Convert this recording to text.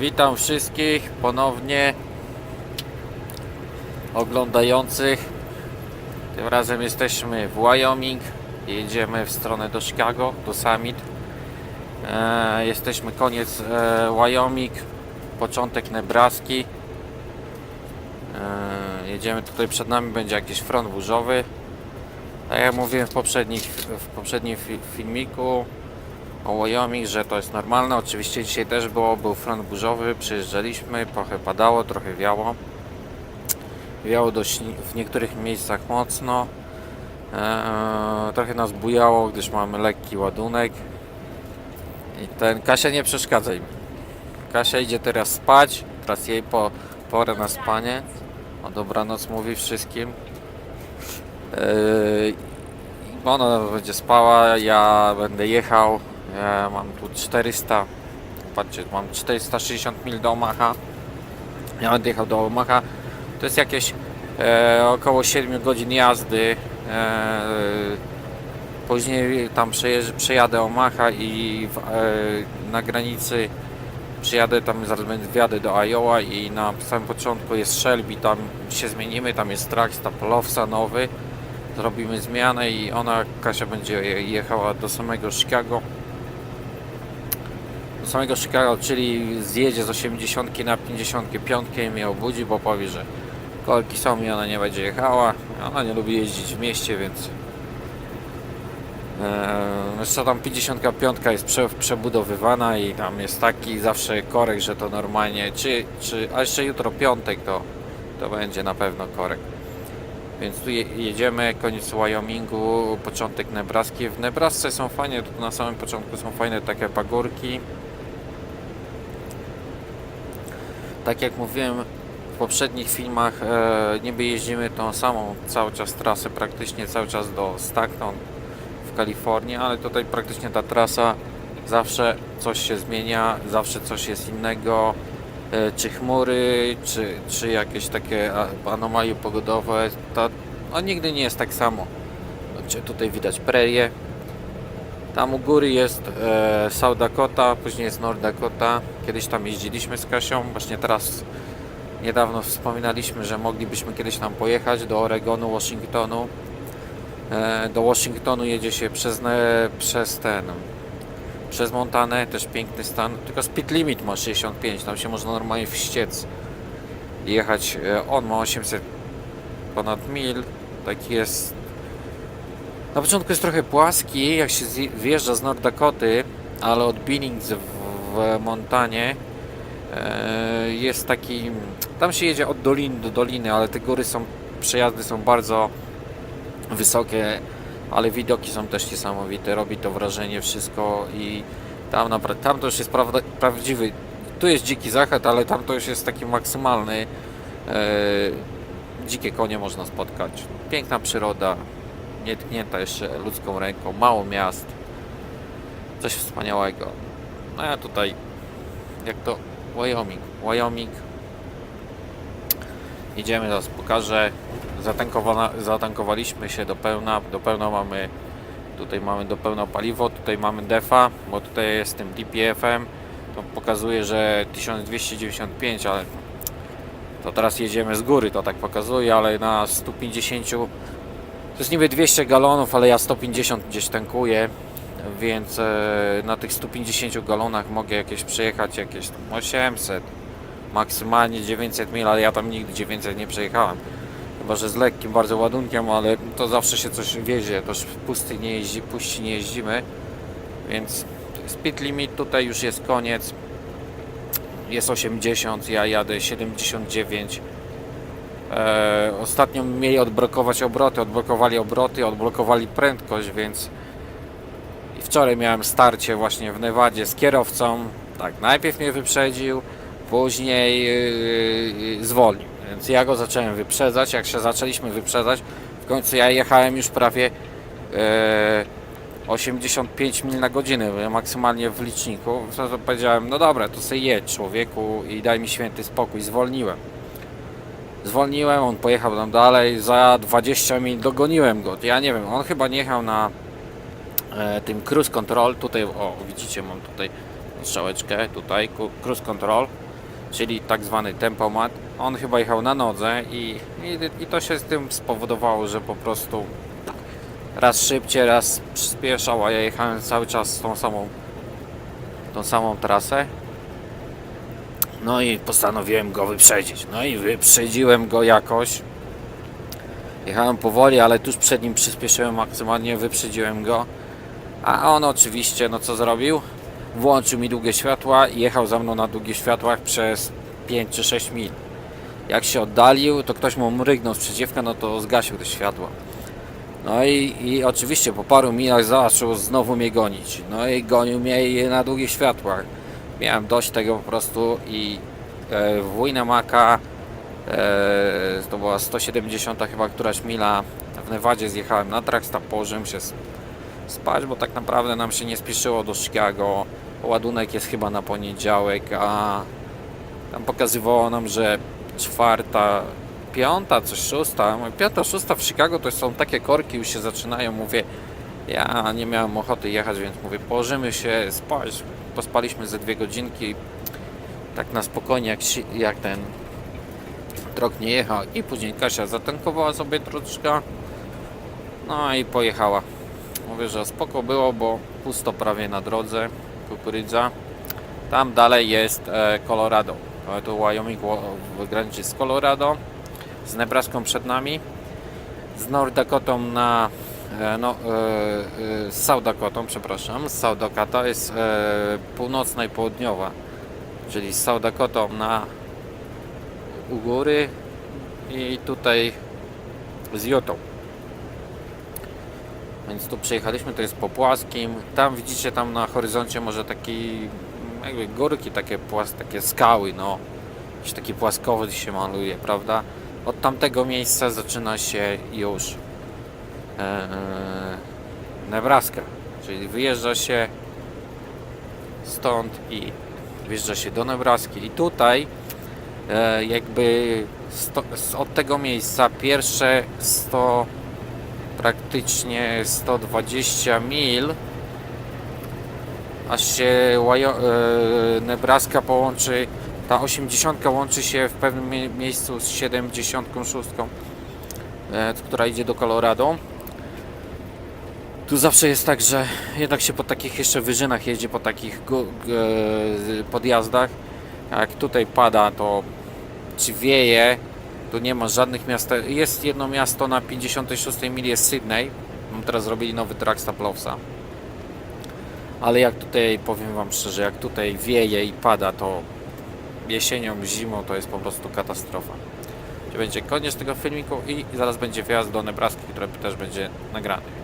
Witam wszystkich ponownie oglądających. Tym razem jesteśmy w Wyoming. Jedziemy w stronę do Chicago, do Summit. E, jesteśmy koniec e, Wyoming, początek Nebraski. E, jedziemy tutaj przed nami będzie jakiś front burzowy. Tak jak mówiłem w, poprzednich, w poprzednim fi- filmiku, o Wyoming, że to jest normalne. Oczywiście dzisiaj też było, był front burzowy, przyjeżdżaliśmy, trochę padało, trochę wiało. Wiało dość w niektórych miejscach mocno. Eee, trochę nas bujało, gdyż mamy lekki ładunek. I ten Kasia nie przeszkadza. Kasia idzie teraz spać, teraz jej po, pora na spanie. O dobranoc mówi wszystkim. Eee, ona będzie spała, ja będę jechał. Ja mam tu 400, patrzcie, mam 460 mil do Omaha. Ja będę jechał do Omaha. To jest jakieś e, około 7 godzin jazdy. E, później tam przejeżdż, przejadę Omaha i w, e, na granicy przyjadę tam, zaraz wjadę do Iowa i na samym początku jest Shelby, tam się zmienimy, tam jest Trax, ta Polowsa nowy zrobimy zmianę i ona, Kasia będzie je- jechała do samego Chicago samego Chicago, czyli zjedzie z 80 na 55 i mnie obudzi, bo powie, że kolki są i ona nie będzie jechała ona nie lubi jeździć w mieście, więc Eee, Jeszcze tam 55 jest prze, przebudowywana i tam jest taki zawsze korek, że to normalnie, czy, czy, a jeszcze jutro piątek to, to będzie na pewno korek. Więc tu je, jedziemy, koniec Wyomingu, początek Nebraski. W Nebrasce są fajne, tu na samym początku są fajne takie pagórki. Tak jak mówiłem w poprzednich filmach, e, niby jeździmy tą samą cały czas trasę, praktycznie cały czas do Stockton w Kalifornii, ale tutaj praktycznie ta trasa zawsze coś się zmienia, zawsze coś jest innego. E, Czy chmury, czy, czy jakieś takie anomalie pogodowe, to no, nigdy nie jest tak samo. Czy tutaj widać prerię. Tam u góry jest e, South Dakota, później jest North Dakota. Kiedyś tam jeździliśmy z Kasią, właśnie teraz niedawno wspominaliśmy, że moglibyśmy kiedyś tam pojechać do Oregonu, Washingtonu. E, do Washingtonu jedzie się przez, przez ten przez Montanę, też piękny stan, tylko speed limit ma 65, tam się można normalnie wściec jechać, e, on ma 800 ponad mil, taki jest. Na początku jest trochę płaski, jak się zje- wjeżdża z North Dakoty, ale od Billings Montanie e, jest taki, tam się jedzie od doliny do doliny, ale te góry są, przejazdy są bardzo wysokie, ale widoki są też niesamowite, robi to wrażenie wszystko i tam, napra- tam to już jest prawdziwy, tu jest dziki zachód, ale tam to już jest taki maksymalny, e, dzikie konie można spotkać, piękna przyroda, nietknięta jeszcze ludzką ręką, mało miast, coś wspaniałego. No ja tutaj, jak to Wyoming, Wyoming, idziemy, zaraz pokażę, Zatankowana, zatankowaliśmy się do pełna, do pełna mamy, tutaj mamy do pełna paliwo, tutaj mamy defa, bo tutaj jest tym DPF-em, to pokazuje, że 1295, ale to teraz jedziemy z góry, to tak pokazuje, ale na 150 to jest niby 200 galonów, ale ja 150 gdzieś tankuję, więc e, na tych 150 galonach mogę jakieś przejechać jakieś tam 800, maksymalnie 900 mil, ale ja tam nigdy 900 nie przejechałem. Chyba, że z lekkim bardzo ładunkiem, ale to zawsze się coś wiezie, w pusty nie jeździ, puści nie jeździmy, więc speed limit tutaj już jest koniec. Jest 80, ja jadę 79. E, ostatnio mieli odblokować obroty, odblokowali obroty, odblokowali prędkość, więc wczoraj miałem starcie właśnie w Nevadzie z kierowcą. Tak, najpierw mnie wyprzedził, później yy, zwolnił. Więc ja go zacząłem wyprzedzać. Jak się zaczęliśmy wyprzedzać, w końcu ja jechałem już prawie e, 85 mil na godzinę, maksymalnie w liczniku. To powiedziałem, no dobra, to sobie jedź człowieku i daj mi święty spokój. Zwolniłem. Zwolniłem, on pojechał tam dalej, za 20 mil dogoniłem go. Ja nie wiem, on chyba nie jechał na tym cruise control. Tutaj, o widzicie, mam tutaj strzałeczkę, tutaj cruise control. czyli tak zwany tempomat. On chyba jechał na nodze i, i, i to się z tym spowodowało, że po prostu raz szybciej, raz przyspieszał, a ja jechałem cały czas tą samą tą samą trasę. No i postanowiłem go wyprzedzić. No i wyprzedziłem go jakoś. Jechałem powoli, ale tuż przed nim przyspieszyłem maksymalnie, wyprzedziłem go. A on oczywiście, no co zrobił? Włączył mi długie światła i jechał za mną na długich światłach przez 5 czy 6 mil. Jak się oddalił, to ktoś mu mrygnął z przeciwka, no to zgasił te światła. No i, i oczywiście po paru milach zaczął znowu mnie gonić. No i gonił mnie na długich światłach. Miałem dość tego po prostu i e, w Winamaka e, to była 170 chyba któraś mila w Nevadzie zjechałem na Tracksta, położyłem się spać, bo tak naprawdę nam się nie spieszyło do Chicago. Ładunek jest chyba na poniedziałek, a tam pokazywało nam, że czwarta, piąta, coś szósta. Piąta, szósta w Chicago to są takie korki, już się zaczynają. Mówię, ja nie miałem ochoty jechać, więc mówię, położymy się spać. Pospaliśmy ze dwie godzinki, tak na spokojnie, jak, jak ten trok nie jechał. I później Kasia zatankowała sobie troszeczkę, no i pojechała. Mówię, że spoko było, bo pusto prawie na drodze, kukurydza. Tam dalej jest e, Colorado. E, Tu Wyoming w graniczy z Colorado, z Nebraską przed nami, z North Dakotą na e, no, e, z South Dakotą, przepraszam, z South Dakota jest północna i południowa, czyli z South Dakotą na u góry i tutaj z Utah. Więc tu przyjechaliśmy, to jest po płaskim. Tam widzicie tam na horyzoncie może taki jakby górki, takie płas, takie skały, no. Jakiś taki płaskowy się maluje, prawda? Od tamtego miejsca zaczyna się już e, e, Nebraska. Czyli wyjeżdża się stąd i wjeżdża się do Nebraski. I tutaj e, jakby sto, od tego miejsca pierwsze 100 praktycznie 120 mil aż się e, Nebraska połączy ta 80 łączy się w pewnym mie- miejscu z 76 e, która idzie do Colorado tu zawsze jest tak, że jednak się po takich jeszcze wyżynach jeździ, po takich e, podjazdach. Jak tutaj pada to czy wieje tu nie ma żadnych miast. Jest jedno miasto na 56 mili, jest Sydney. Teraz zrobili nowy track Staplowsa. Ale jak tutaj, powiem Wam szczerze, jak tutaj wieje i pada, to jesienią, zimą to jest po prostu katastrofa. To będzie koniec tego filmiku i zaraz będzie wjazd do Nebraski, który też będzie nagrany.